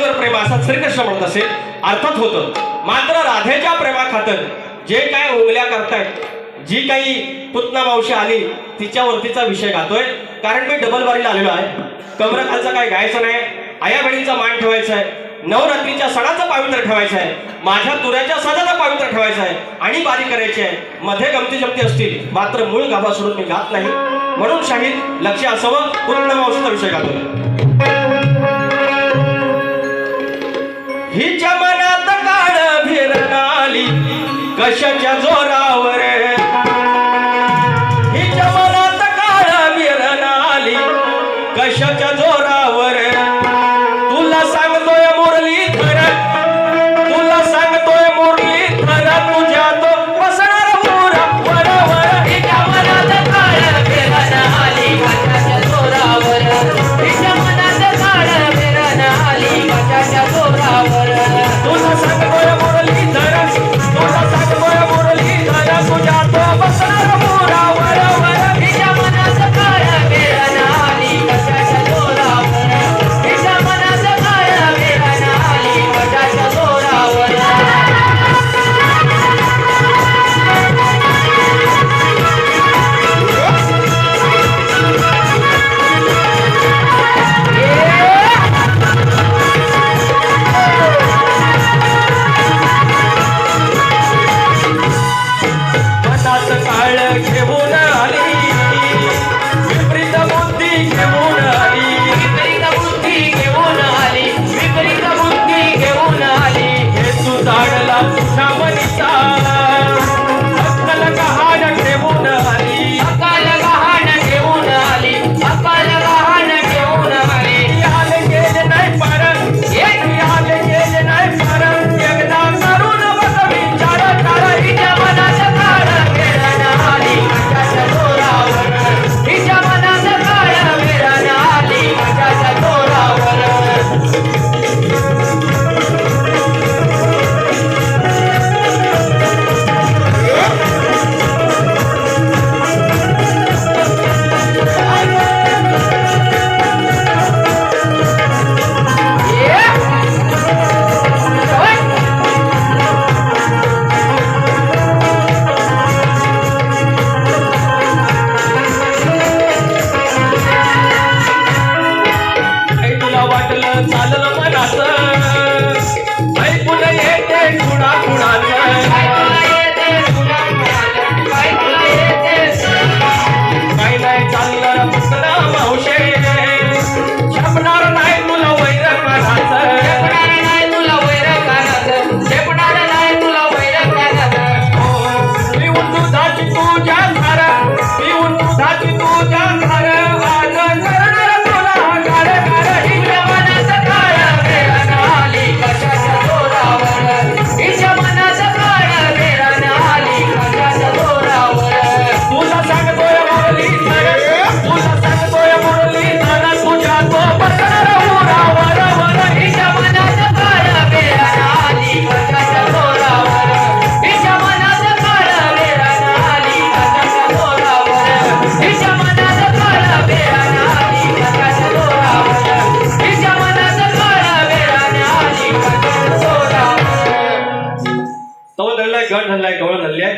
कर प्रेम असा श्रीकृष्ण म्हणत असेल? अर्थात होतं. मात्र राधेच्या प्रेमाखातर जे काय उंगल्या करतायत जी काही पुतना मावशी आली तिच्यावरतीचा विषय गातोय. कारण मी डबल बारीला आलेलो आहे. कमरखालचा काय गायचं नाही. आया बहिणीचा मान ठेवायचा आहे. नवरात्रीच्या सणाचं पावित्र ठेवायचं आहे. माझ्या तुऱ्याच्या सणाचं पावित्र ठेवायचं आहे. आणि बारी करायची आहे. मध्ये गमती जमती असतील. मात्र मूळ गाभा सोडून मी गात नाही. म्हणून शाहीर लक्ष असावं. पूर्ण मावशीचा विषय गातोय. हिच्या मनात काळ फिरण आली कशाच्या जोरावर? हिच्या मनात काळ फिरण आली कशाच्या जोरावर? Samarita चालणार मावशे. ತವಲಲ್ಲ ಗಂಡ ಹಲ್ಲಾಕ್ ಅವಳ ಹಲ್ಲೆ